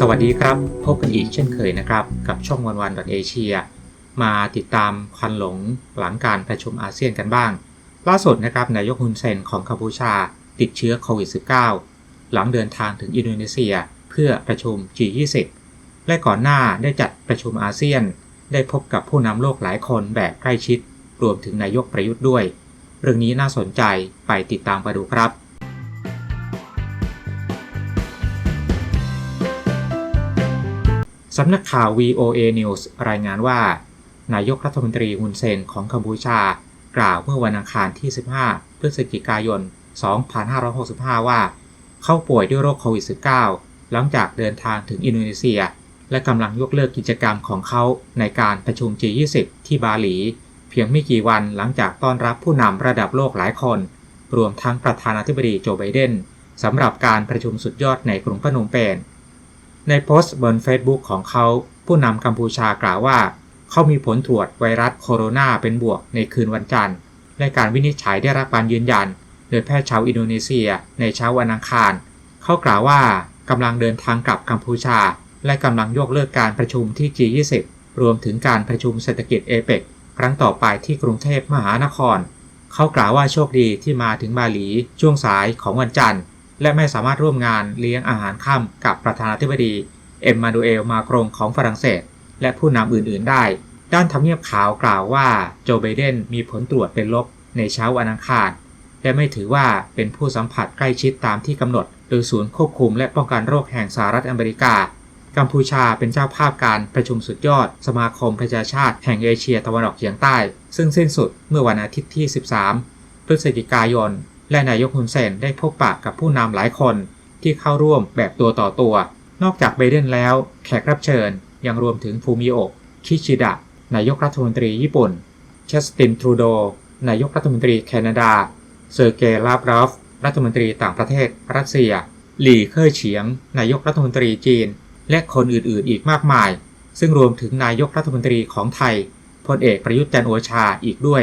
สวัสดีครับ พบกันอีกเช่นเคยนะครับ กับช่องวันวันเอเชียมาติดตามควันหลงหลังการประชุมอาเซียนกันบ้าง ล่าสุดนะครับนายกฮุนเซนของกัมพูชาติดเชื้อโควิด -19 หลังเดินทางถึงอินโดนีเซียเพื่อประชุม G20 และก่อนหน้าได้จัดประชุมอาเซียน ได้พบกับผู้นำโลกหลายคนแบบใกล้ชิด รวมถึงนายกประยุทธ์ด้วย เรื่องนี้น่าสนใจไปติดตามไปดูครับ สำนักข่าว VOA News รายงานว่า นายกรัฐมนตรีฮุนเซนของกัมพูชา กล่าวเมื่อวันอังคารที่ 15 พฤศจิกายน 2565 ว่า เข้าป่วยด้วยโรคโควิด -19 หลังจากเดินทางถึงอินโดนีเซีย และกำลังยกเลิกกิจกรรมของเขาในการประชุม G20 ที่บาหลี เพียงไม่กี่วันหลังจากต้อนรับผู้นำระดับโลกหลายคน รวมทั้งประธานาธิบดีโจไบเดนสำหรับการประชุมสุดยอดในกรุงพนมเปญ ในโพสต์บน Facebook ของเขาผู้นำกัมพูชากล่าวว่า เขามีผลตรวจไวรัสโคโรนาเป็นบวกในคืนวันจันทร์และการวินิจฉัยได้รับการยืนยัน โดยแพทย์ชาวอินโดนีเซีย ในเช้าวันอังคาร เขากล่าวว่ากำลังเดินทางกลับกัมพูชา และกำลังยกเลิกการประชุมที่ G20 รวมถึงการประชุมเศรษฐกิจเอเปกครั้งต่อไปที่กรุงเทพมหานคร เขากล่าวว่าโชคดีที่มาถึงบาหลีช่วงสายของวันจันทร์ และไม่สามารถร่วมงานเลี้ยงอาหารค่ำกับประธานาธิบดีเอ็มมานูเอลมาครงของฝรั่งเศส และผู้นำอื่นๆได้ ด้านทำเนียบขาวกล่าวว่าโจไบเดนมีผลตรวจเป็นลบในเช้าวันอังคารและไม่ถือว่าเป็นผู้สัมผัสใกล้ชิดตามที่กำหนด โดยศูนย์ควบคุมและป้องกันโรคแห่งสหรัฐอเมริกา กัมพูชาเป็นเจ้าภาพการประชุมสุดยอด สมาคมประชาชาติแห่งเอเชียตะวันออกเฉียงใต้ ซึ่งสิ้นสุดเมื่อวันอาทิตย์ที่ 13 พฤศจิกายน และนายกฮุนเซนได้พบปะกับผู้นำหลายคนที่เข้าร่วมแบบตัวต่อตัว นอกจากไบเดนแล้ว แขกรับเชิญยังรวมถึงฟูมิโอะคิชิดะ นายกรัฐมนตรีญี่ปุ่นเชสตินทรูโด นายกรัฐมนตรีแคนาดา เซอร์เกย์ลาบรอฟ รัฐมนตรีต่างประเทศรัสเซีย หลี่เค่อเฉียง นายกรัฐมนตรีจีน และคนอื่นๆ อีกมากมาย ซึ่งรวมถึงนายกรัฐมนตรีของไทยพลเอกประยุทธ์จันโอชาอีกด้วย